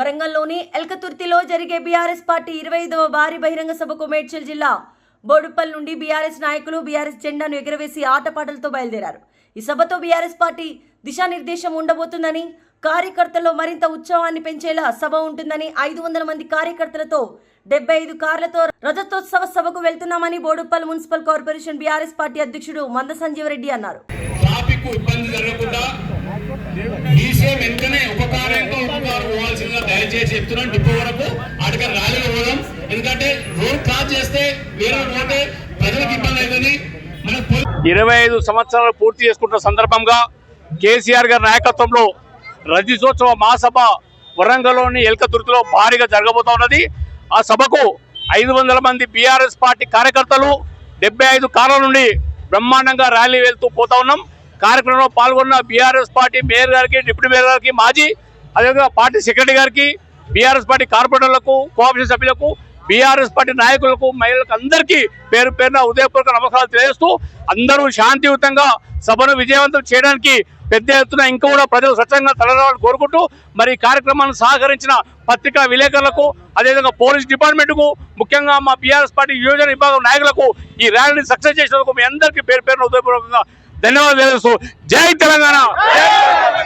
వరంగల్లోని ఎల్కతుర్తిలో జరిగే BRS party ఇరవై ఐదవ భారీ బహిరంగ సభకు మేడ్చల్ జిల్లా బోడుపల్ నుండి బీఆర్ఎస్ నాయకులు బీఆర్ఎస్ జెండాను ఎగురవేసి ఆటపాటలతో బయలుదేరారు. ఈ సభతో బీఆర్ఎస్ పార్టీ దిశానిర్దేశం ఉండబోతుందని కార్యకర్తల్లో మరింత ఉత్సవాన్ని పెంచేలా సభ ఉంటుందని ఐదు వందల మంది కార్యకర్తలతో డెబ్బై ఐదు కార్లతో రజతోత్సవ సభకు వెళ్తున్నామని Boduppal municipal corporation BRS party అధ్యక్షుడు మంద సంజీవరెడ్డి అన్నారు. ట్రాఫిక్ ఇబ్బంది జరగకుండా దయచేసి చెప్తున్నాను డిపో వరకు అటుక ర్యాలీలో పోదాం ఎందుకంటే రోడ్ క్రాస్ చేస్తే వేరే పోతే ప్రజలకు ఇబ్బంది అవుతుంది. ఇరవై ఐదు సంవత్సరాలు పూర్తి చేసుకుంటున్న సందర్భంగా కేసీఆర్ గారి నాయకత్వంలో రజతోత్సవ మహాసభ వరంగల్లోని ఎల్కతుర్తిలో భారీగా జరగబోతా ఉన్నది. ఆ సభకు ఐదు వందల మంది బీఆర్ఎస్ పార్టీ కార్యకర్తలు డెబ్బై ఐదు కార్ల నుండి బ్రహ్మాండంగా ర్యాలీ వెళ్తూ పోతా ఉన్నాం. కార్యక్రమంలో పాల్గొన్న బీఆర్ఎస్ పార్టీ మేయర్ గారికి డిప్యూటీ మేయర్ గారికి మాజీ అదేవిధంగా పార్టీ సెక్రటరీ గారికి బీఆర్ఎస్ పార్టీ కార్పొరేటర్లకు కోఆపరేషన్ సభ్యులకు బీఆర్ఎస్ పార్టీ నాయకులకు మహిళలకు అందరికీ పేరు పేరున ఉదయపూర్వక నమస్కారాలు తెలియజేస్తూ అందరూ శాంతియుతంగా సభను విజయవంతం చేయడానికి పెద్ద ఎత్తున ఇంకా కూడా ప్రజలు స్వచ్ఛంగా తలరావాలని కోరుకుంటూ మరి కార్యక్రమాన్ని సహకరించిన పత్రికా విలేకరులకు అదేవిధంగా పోలీస్ డిపార్ట్మెంట్కు ముఖ్యంగా మా బీఆర్ఎస్ పార్టీ యోజన విభాగం నాయకులకు ఈ ర్యాలీని సక్సెస్ చేసినందుకు మీ అందరికీ పేరు పేరున ఉదయపూర్వకంగా ధన్యవాదాలు తెలియజేస్తూ జై తెలంగాణ!